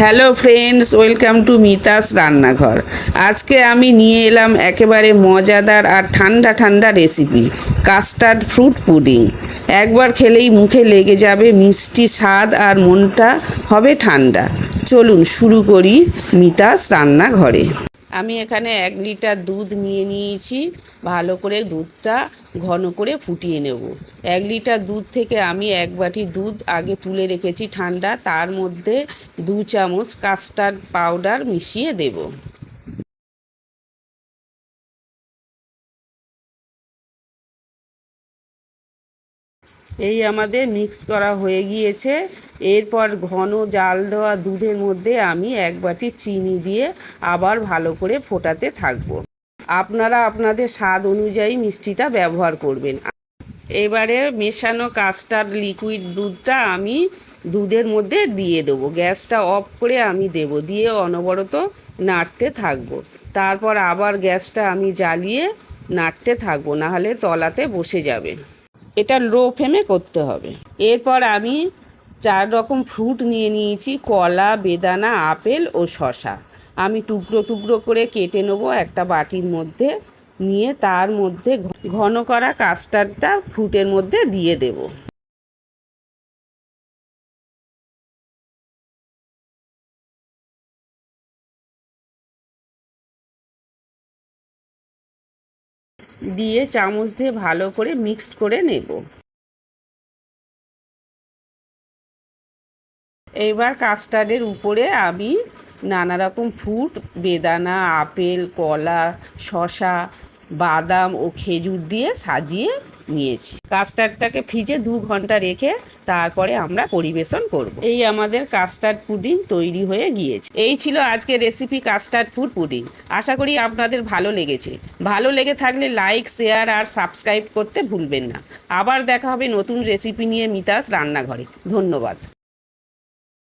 Hello friends, welcome to Mita's রান্নাঘর। আজকে আমি নিয়ে এলাম একেবারে মজাদার আর ঠান্ডা ঠান্ডা রেসিপি কাস্টার্ড ফ্রুট পুডিং একবার খেলেই মুখে লেগে যাবে মিষ্টি স্বাদ আর মনটা হবে ঠান্ডা। চলুন শুরু করি মিতাস রান্নাঘরে। আমি এখানে এক লিটার দুধ নিয়ে নিয়েছি। ভালো করে দুধটা ঘন করে ফুটিয়ে নেব। এক লিটার দুধ থেকে আমি এক বাটি দুধ আগে তুলে রেখেছি ঠান্ডা। তার মধ্যে দু চামচ কাস্টার্ড পাউডার মিশিয়ে দেব। এই আমাদের মিক্সড করা হয়ে গিয়েছে। এরপর ঘন জাল দেওয়া দুধের মধ্যে আমি এক বাটি চিনি দিয়ে আবার ভালো করে ফোটাতে থাকব। আপনারা আপনাদের স্বাদ অনুযায়ী মিষ্টিটা ব্যবহার করবেন। এবারে মেশানো কাস্টার্ড লিকুইড দুধটা আমি দুধের মধ্যে দিয়ে দেবো। গ্যাসটা অফ করে আমি দেব, দিয়ে অনবরত নাড়তে থাকব। তারপর আবার গ্যাসটা আমি জ্বালিয়ে নাড়তে থাকব, নাহলে তলাতে বসে যাবে। এটা লো ফ্লেমে করতে হবে। এরপর আমি চার রকম ফ্রুট নিয়ে নিয়েছি, কলা, বেদানা, আপেল ও শশা আমি টুকরো টুকরো করে কেটে নেব একটা বাটির মধ্যে, নিয়ে তার মধ্যে ঘন করা কাস্টার্ডটা ফ্রুটের মধ্যে দিয়ে দেব। দিয়ে চামচ দিয়ে ভালো করে মিক্সড করে নেব। এবার কাস্টার্ডের উপরে আমি নানা রকম ফ্রুট, বেদানা, আপেল, কলা শশা বাদাম ও খেজুর দিয়ে সাজিয়ে নিয়েছি। কাস্টার্ডটাকে ফ্রিজে দু ঘণ্টা রেখে তারপরে আমরা পরিবেশন করব। এই আমাদের কাস্টার্ড পুডিং তৈরি হয়ে গিয়েছে। এই ছিল আজকে রেসিপি কাস্টার্ড ফুড পুডিং। আশা করি আপনাদের ভালো লেগেছে। ভালো লেগে থাকলে লাইক, শেয়ার আর সাবস্ক্রাইব করতে ভুলবেন না। আবার দেখা হবে নতুন রেসিপি নিয়ে মিতাস রান্নাঘরে। ধন্যবাদ।